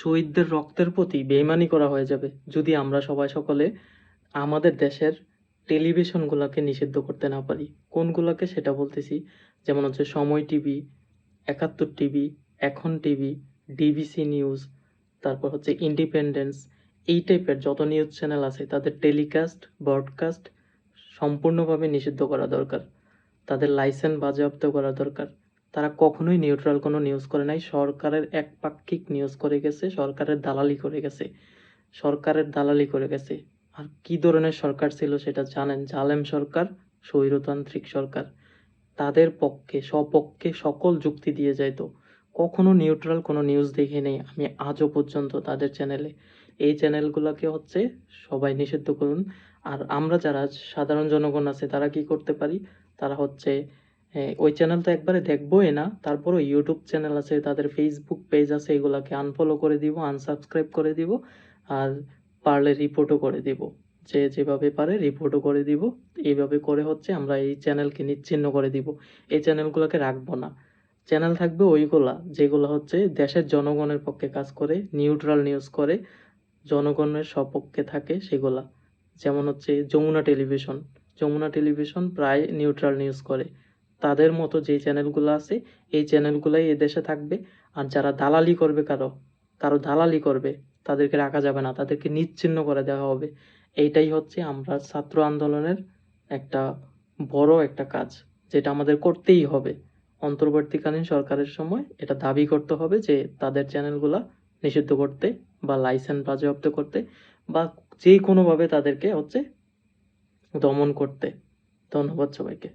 শহীদদের রক্তের প্রতি বেইমানি করা হয়ে যাবে যদি আমরা সবাই সকলে আমাদের দেশের টেলিভিশনগুলোকে নিষিদ্ধ করতে না পারি। কোনগুলোকে সেটা বলতেছি? যেমন হচ্ছে সময় টিভি, একাত্তর টিভি, এখন টিভি, ডিবিসি নিউজ, তারপর হচ্ছে ইন্ডিপেন্ডেন্স, এই টাইপের যত নিউজ চ্যানেল আছে তাদের টেলিকাস্ট, ব্রডকাস্ট সম্পূর্ণভাবে নিষিদ্ধ করা দরকার। তাদের লাইসেন্স বাজেয়াপ্ত করা দরকার। তারা কখনোই নিউট্রাল কোনো নিউজ করে নাই। সরকারের একপাক্ষিক নিউজ করে গেছে, সরকারের দালালি করে গেছে। সরকারের দালালি করে গেছে। আর কি ধরনের সরকার ছিল সেটা জানেন? জালেম সরকার, স্বৈরতান্ত্রিক সরকার। তাদের পক্ষে সপক্ষে সকল যুক্তি দিয়ে যাইতো কখনো নিউট্রাল কোনো নিউজ দেখে নেই আমি আজও পর্যন্ত তাদের চ্যানেলে এই চ্যানেলগুলোকে হচ্ছে সবাই নিষিদ্ধ করুন। আর আমরা যারা সাধারণ জনগণ আছে তারা কি করতে পারি? তারা হচ্ছে ওই চ্যানেল তো একবারে দেখবোই না। তারপরও ইউটিউব চ্যানেল আছে, তাদের ফেসবুক পেজ আছে, এগুলাকে আনফলো করে দিব আনসাবস্ক্রাইব করে দিব, আর পারলে রিপোর্টও করে দিব। যে যেভাবে পারে রিপোর্টও করে দিব। এইভাবে করে হচ্ছে আমরা এই চ্যানেলকে নিচ্ছিন্ন করে দিব। এই চ্যানেলগুলোকে রাখব না। চ্যানেল থাকবে ওইগুলা, যেগুলো হচ্ছে দেশের জনগণের পক্ষে কাজ করে নিউট্রাল নিউজ করে, জনগণের সপক্ষে থাকে সেগুলা। যেমন হচ্ছে যমুনা টেলিভিশন যমুনা টেলিভিশন প্রায় নিউট্রাল নিউজ করে। তাদের মতো যে চ্যানেলগুলো আছে, এই চ্যানেলগুলাই এদেশে থাকবে। আর যারা দালালি করবে কারও কারও দালালি করবে, তাদেরকে রাখা যাবে না, তাদেরকে নিচ্ছিন্ন করে দেওয়া হবে। এইটাই হচ্ছে আমরা ছাত্র আন্দোলনের একটা বড় একটা কাজ, যেটা আমাদের করতেই হবে। অন্তর্বর্তীকালীন সরকারের সময় এটা দাবি করতে হবে যে তাদের চ্যানেলগুলা নিষিদ্ধ করতে বা লাইসেন্স বাজেয়াপ্ত করতে বা যে কোনোভাবে তাদেরকে হচ্ছে দমন করতে। ধন্যবাদ সবাইকে।